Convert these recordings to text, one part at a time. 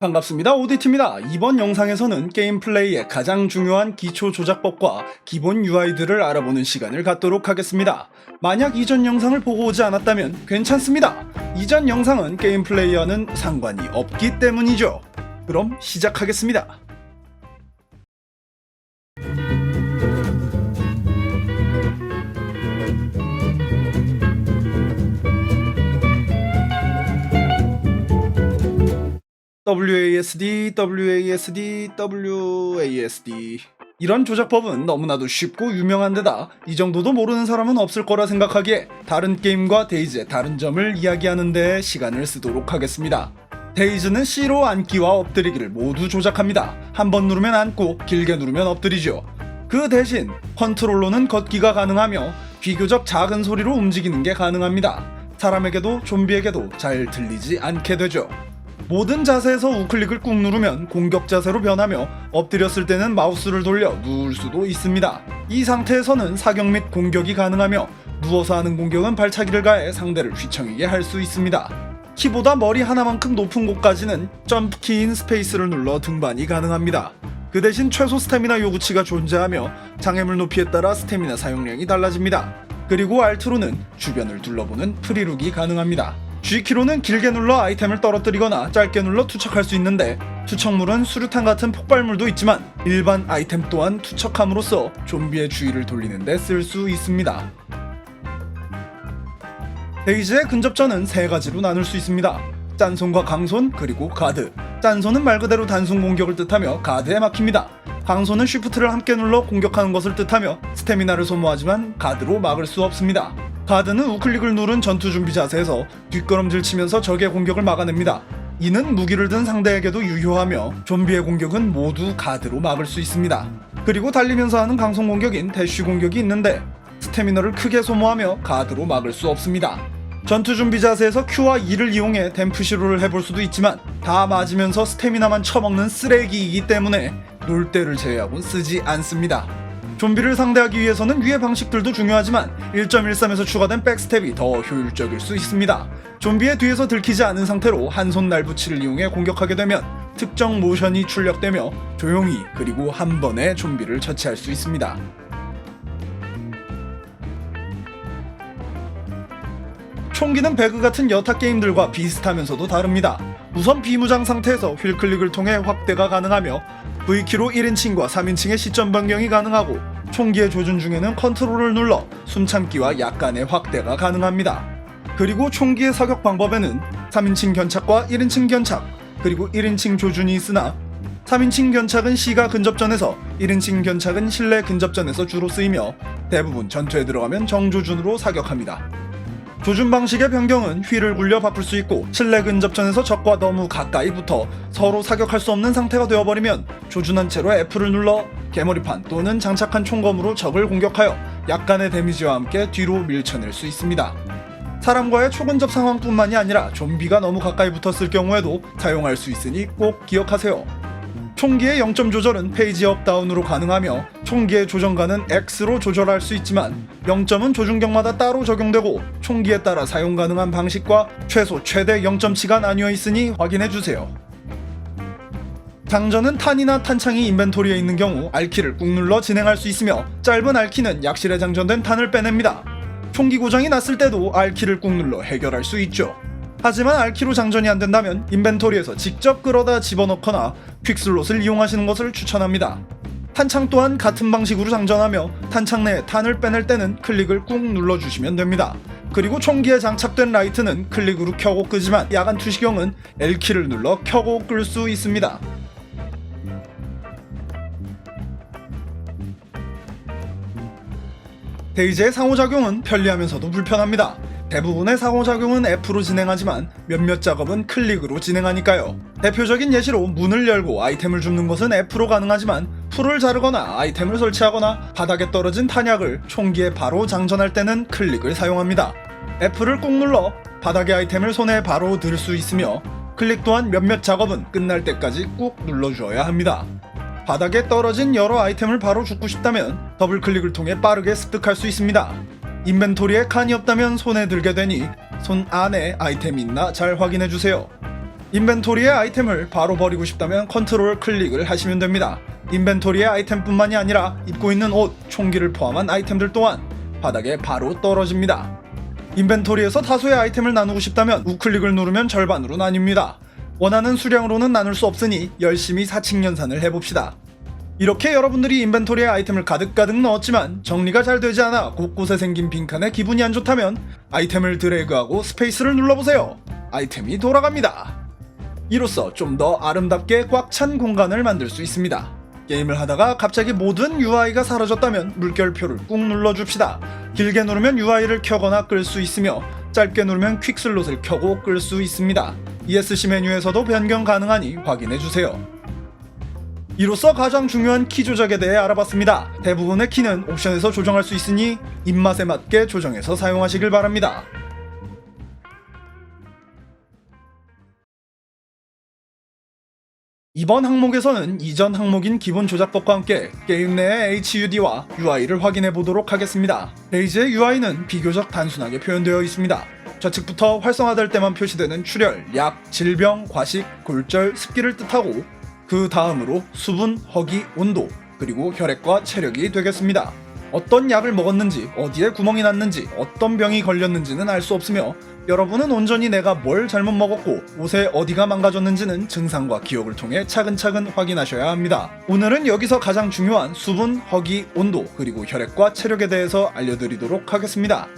반갑습니다. 오디티입니다. 이번 영상에서는 게임 플레이의 가장 중요한 기초 조작법과 기본 UI들을 알아보는 시간을 갖도록 하겠습니다. 만약 이전 영상을 보고 오지 않았다면 괜찮습니다. 이전 영상은 게임 플레이와는 상관이 없기 때문이죠. 그럼 시작하겠습니다. WASD, WASD, WASD. 이런 조작법은 너무나도 쉽고 유명한 데다 이 정도도 모르는 사람은 없을 거라 생각하기에 다른 게임과 데이즈의 다른 점을 이야기하는 데 시간을 쓰도록 하겠습니다. 데이즈는 C로 앉기와 엎드리기를 모두 조작합니다. 한 번 누르면 앉고 길게 누르면 엎드리죠. 그 대신 컨트롤러는 걷기가 가능하며 비교적 작은 소리로 움직이는 게 가능합니다. 사람에게도 좀비에게도 잘 들리지 않게 되죠. 모든 자세에서 우클릭을 꾹 누르면 공격 자세로 변하며 엎드렸을 때는 마우스를 돌려 누울 수도 있습니다. 이 상태에서는 사격 및 공격이 가능하며 누워서 하는 공격은 발차기를 가해 상대를 휘청이게 할 수 있습니다. 키보다 머리 하나만큼 높은 곳까지는 점프키인 스페이스를 눌러 등반이 가능합니다. 그 대신 최소 스태미나 요구치가 존재하며 장애물 높이에 따라 스태미나 사용량이 달라집니다. 그리고 알트로는 주변을 둘러보는 프리룩이 가능합니다. G키로는 길게 눌러 아이템을 떨어뜨리거나 짧게 눌러 투척할 수 있는데 투척물은 수류탄 같은 폭발물도 있지만 일반 아이템 또한 투척함으로써 좀비의 주의를 돌리는 데 쓸 수 있습니다. 데이지의 근접전은 세 가지로 나눌 수 있습니다. 짠손과 강손 그리고 가드. 짠손은 말 그대로 단순 공격을 뜻하며 가드에 막힙니다. 강손은 쉬프트를 함께 눌러 공격하는 것을 뜻하며 스태미나를 소모하지만 가드로 막을 수 없습니다. 가드는 우클릭을 누른 전투 준비 자세에서 뒷걸음질 치면서 적의 공격을 막아냅니다. 이는 무기를 든 상대에게도 유효하며 좀비의 공격은 모두 가드로 막을 수 있습니다. 그리고 달리면서 하는 강성 공격인 대쉬 공격이 있는데 스태미너를 크게 소모하며 가드로 막을 수 없습니다. 전투 준비 자세에서 Q와 E를 이용해 댐프 시로를 해볼 수도 있지만 다 맞으면서 스태미나만 처먹는 쓰레기이기 때문에 놀 때를 제외하곤 쓰지 않습니다. 좀비를 상대하기 위해서는 위의 방식들도 중요하지만 1.13에서 추가된 백스텝이 더 효율적일 수 있습니다. 좀비의 뒤에서 들키지 않은 상태로 한 손 날붙이를 이용해 공격하게 되면 특정 모션이 출력되며 조용히 그리고 한 번에 좀비를 처치할 수 있습니다. 총기는 배그 같은 여타 게임들과 비슷하면서도 다릅니다. 우선 비무장 상태에서 휠클릭을 통해 확대가 가능하며 V키로 1인칭과 3인칭의 시점 변경이 가능하고 총기의 조준 중에는 컨트롤을 눌러 숨참기와 약간의 확대가 가능합니다. 그리고 총기의 사격 방법에는 3인칭 견착과 1인칭 견착, 그리고 1인칭 조준이 있으나 3인칭 견착은 C가 근접전에서 1인칭 견착은 실내 근접전에서 주로 쓰이며 대부분 전투에 들어가면 정조준으로 사격합니다. 조준 방식의 변경은 휠을 굴려 바꿀 수 있고 실내 근접전에서 적과 너무 가까이 붙어 서로 사격할 수 없는 상태가 되어버리면 조준한 채로 F를 눌러 개머리판 또는 장착한 총검으로 적을 공격하여 약간의 데미지와 함께 뒤로 밀쳐낼 수 있습니다. 사람과의 초근접 상황뿐만이 아니라 좀비가 너무 가까이 붙었을 경우에도 사용할 수 있으니 꼭 기억하세요. 총기의 0점 조절은 페이지 업 다운으로 가능하며 총기의 조정가는 X로 조절할 수 있지만 0점은 조준경마다 따로 적용되고 총기에 따라 사용 가능한 방식과 최소 최대 0점치가 나뉘어 있으니 확인해 주세요. 장전은 탄이나 탄창이 인벤토리에 있는 경우 R키를 꾹 눌러 진행할 수 있으며 짧은 R키는 약실에 장전된 탄을 빼냅니다. 총기 고장이 났을 때도 R키를 꾹 눌러 해결할 수 있죠. 하지만 R키로 장전이 안 된다면 인벤토리에서 직접 끌어다 집어넣거나 퀵슬롯을 이용하시는 것을 추천합니다. 탄창 또한 같은 방식으로 장전하며 탄창 내에 탄을 빼낼 때는 클릭을 꾹 눌러주시면 됩니다. 그리고 총기에 장착된 라이트는 클릭으로 켜고 끄지만 야간 투시경은 L키를 눌러 켜고 끌 수 있습니다. 데이지의 상호작용은 편리하면서도 불편합니다. 대부분의 상호작용은 F로 진행하지만 몇몇 작업은 클릭으로 진행하니까요. 대표적인 예시로 문을 열고 아이템을 줍는 것은 F로 가능하지만 풀을 자르거나 아이템을 설치하거나 바닥에 떨어진 탄약을 총기에 바로 장전할 때는 클릭을 사용합니다. F를 꾹 눌러 바닥의 아이템을 손에 바로 들 수 있으며 클릭 또한 몇몇 작업은 끝날 때까지 꾹 눌러주어야 합니다. 바닥에 떨어진 여러 아이템을 바로 줍고 싶다면 더블 클릭을 통해 빠르게 습득할 수 있습니다. 인벤토리에 칸이 없다면 손에 들게 되니 손 안에 아이템이 있나 잘 확인해 주세요. 인벤토리의 아이템을 바로 버리고 싶다면 컨트롤 클릭을 하시면 됩니다. 인벤토리의 아이템뿐만이 아니라 입고 있는 옷, 총기를 포함한 아이템들 또한 바닥에 바로 떨어집니다. 인벤토리에서 다수의 아이템을 나누고 싶다면 우클릭을 누르면 절반으로 나뉩니다. 원하는 수량으로는 나눌 수 없으니 열심히 사칙 연산을 해봅시다. 이렇게 여러분들이 인벤토리에 아이템을 가득가득 넣었지만 정리가 잘 되지 않아 곳곳에 생긴 빈칸에 기분이 안 좋다면 아이템을 드래그하고 스페이스를 눌러보세요. 아이템이 돌아갑니다. 이로써 좀 더 아름답게 꽉 찬 공간을 만들 수 있습니다. 게임을 하다가 갑자기 모든 UI가 사라졌다면 물결표를 꾹 눌러줍시다. 길게 누르면 UI를 켜거나 끌 수 있으며 짧게 누르면 퀵슬롯을 켜고 끌 수 있습니다. ESC 메뉴에서도 변경 가능하니 확인해주세요. 이로써 가장 중요한 키 조작에 대해 알아봤습니다. 대부분의 키는 옵션에서 조정할 수 있으니 입맛에 맞게 조정해서 사용하시길 바랍니다. 이번 항목에서는 이전 항목인 기본 조작법과 함께 게임 내의 HUD와 UI를 확인해 보도록 하겠습니다. 페이지의 UI는 비교적 단순하게 표현되어 있습니다. 좌측부터 활성화될 때만 표시되는 출혈, 약, 질병, 과식, 골절, 습기를 뜻하고 그 다음으로 수분, 허기, 온도, 그리고 혈액과 체력이 되겠습니다. 어떤 약을 먹었는지, 어디에 구멍이 났는지, 어떤 병이 걸렸는지는 알 수 없으며 여러분은 온전히 내가 뭘 잘못 먹었고 옷에 어디가 망가졌는지는 증상과 기억을 통해 차근차근 확인하셔야 합니다. 오늘은 여기서 가장 중요한 수분, 허기, 온도, 그리고 혈액과 체력에 대해서 알려드리도록 하겠습니다.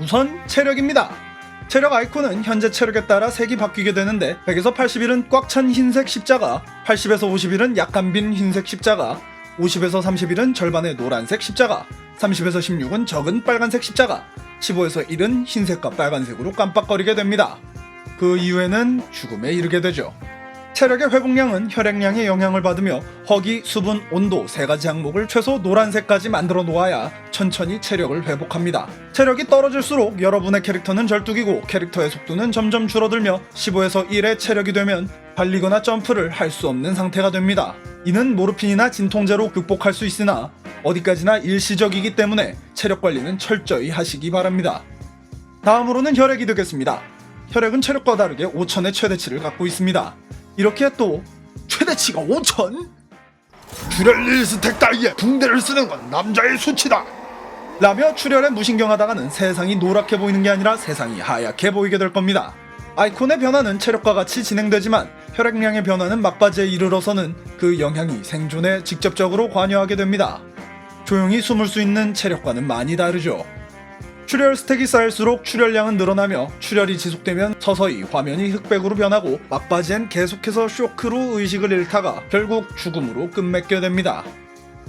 우선 체력입니다. 체력 아이콘은 현재 체력에 따라 색이 바뀌게 되는데 100에서 80일은 꽉 찬 흰색 십자가, 80에서 50일은 약간 빈 흰색 십자가, 50에서 30일은 절반의 노란색 십자가, 30에서 16은 적은 빨간색 십자가, 15에서 1은 흰색과 빨간색으로 깜빡거리게 됩니다. 그 이후에는 죽음에 이르게 되죠. 체력의 회복량은 혈액량의 영향을 받으며 허기, 수분, 온도 세 가지 항목을 최소 노란색까지 만들어 놓아야 천천히 체력을 회복합니다. 체력이 떨어질수록 여러분의 캐릭터는 절뚝이고 캐릭터의 속도는 점점 줄어들며 15에서 1의 체력이 되면 달리거나 점프를 할 수 없는 상태가 됩니다. 이는 모르핀이나 진통제로 극복할 수 있으나 어디까지나 일시적이기 때문에 체력 관리는 철저히 하시기 바랍니다. 다음으로는 혈액이 되겠습니다. 혈액은 체력과 다르게 5천의 최대치를 갖고 있습니다. 이렇게 또 최대치가 5천? 듀렐리 스택 따위에 붕대를 쓰는 건 남자의 수치다. 라며 출혈에 무신경하다가는 세상이 노랗게 보이는 게 아니라 세상이 하얗게 보이게 될 겁니다. 아이콘의 변화는 체력과 같이 진행되지만 혈액량의 변화는 막바지에 이르러서는 그 영향이 생존에 직접적으로 관여하게 됩니다. 조용히 숨을 수 있는 체력과는 많이 다르죠. 출혈 스택이 쌓일수록 출혈량은 늘어나며 출혈이 지속되면 서서히 화면이 흑백으로 변하고 막바지엔 계속해서 쇼크로 의식을 잃다가 결국 죽음으로 끝맺게 됩니다.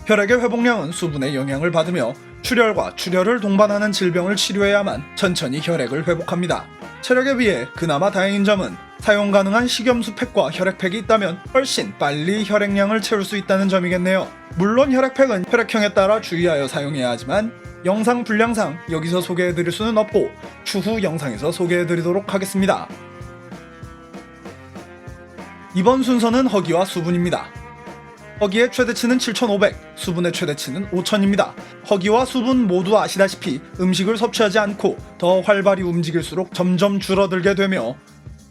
혈액의 회복량은 수분의 영향을 받으며 출혈과 출혈을 동반하는 질병을 치료해야만 천천히 혈액을 회복합니다. 체력에 비해 그나마 다행인 점은 사용 가능한 식염수 팩과 혈액팩이 있다면 훨씬 빨리 혈액량을 채울 수 있다는 점이겠네요. 물론 혈액팩은 혈액형에 따라 주의하여 사용해야 하지만 영상 분량상 여기서 소개해드릴 수는 없고 추후 영상에서 소개해드리도록 하겠습니다. 이번 순서는 허기와 수분입니다. 허기의 최대치는 7,500, 수분의 최대치는 5,000입니다. 허기와 수분 모두 아시다시피 음식을 섭취하지 않고 더 활발히 움직일수록 점점 줄어들게 되며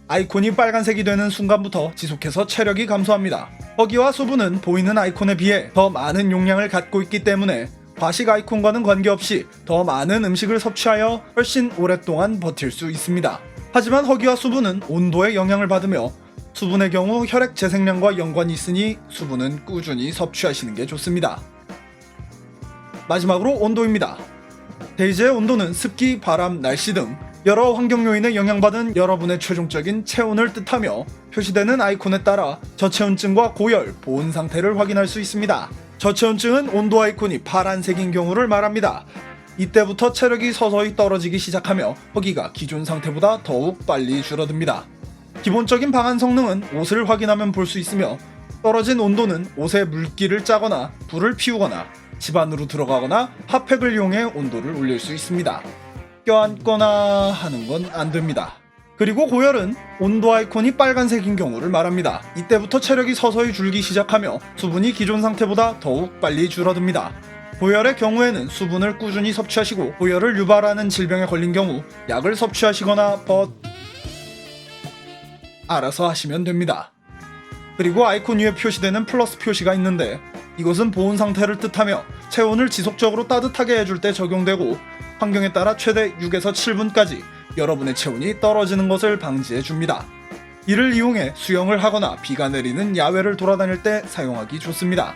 아이콘이 빨간색이 되는 순간부터 지속해서 체력이 감소합니다. 허기와 수분은 보이는 아이콘에 비해 더 많은 용량을 갖고 있기 때문에 과식 아이콘과는 관계없이 더 많은 음식을 섭취하여 훨씬 오랫동안 버틸 수 있습니다. 하지만 허기와 수분은 온도에 영향을 받으며 수분의 경우 혈액 재생량과 연관이 있으니 수분은 꾸준히 섭취하시는 게 좋습니다. 마지막으로 온도입니다. 데이지의 온도는 습기, 바람, 날씨 등 여러 환경 요인에 영향받은 여러분의 최종적인 체온을 뜻하며 표시되는 아이콘에 따라 저체온증과 고열, 보온 상태를 확인할 수 있습니다. 저체온증은 온도 아이콘이 파란색인 경우를 말합니다. 이때부터 체력이 서서히 떨어지기 시작하며 허기가 기존 상태보다 더욱 빨리 줄어듭니다. 기본적인 방한 성능은 옷을 확인하면 볼 수 있으며 떨어진 온도는 옷에 물기를 짜거나 불을 피우거나 집 안으로 들어가거나 핫팩을 이용해 온도를 올릴 수 있습니다. 껴안거나 하는 건 안 됩니다. 그리고 고열은 온도 아이콘이 빨간색인 경우를 말합니다. 이때부터 체력이 서서히 줄기 시작하며 수분이 기존 상태보다 더욱 빨리 줄어듭니다. 고열의 경우에는 수분을 꾸준히 섭취하시고 고열을 유발하는 질병에 걸린 경우 약을 섭취하시거나 버 알아서 하시면 됩니다. 그리고 아이콘 위에 표시되는 플러스 표시가 있는데 이것은 보온 상태를 뜻하며 체온을 지속적으로 따뜻하게 해줄 때 적용되고 환경에 따라 최대 6에서 7분까지 여러분의 체온이 떨어지는 것을 방지해 줍니다. 이를 이용해 수영을 하거나 비가 내리는 야외를 돌아다닐 때 사용하기 좋습니다.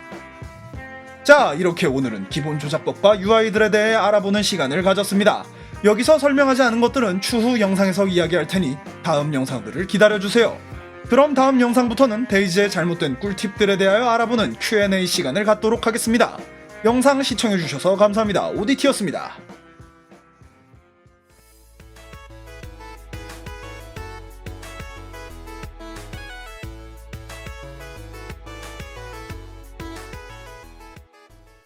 자, 이렇게 오늘은 기본 조작법과 UI들에 대해 알아보는 시간을 가졌습니다. 여기서 설명하지 않은 것들은 추후 영상에서 이야기할 테니 다음 영상들을 기다려주세요. 그럼 다음 영상부터는 데이지의 잘못된 꿀팁들에 대하여 알아보는 Q&A 시간을 갖도록 하겠습니다. 영상 시청해주셔서 감사합니다. 오디티였습니다.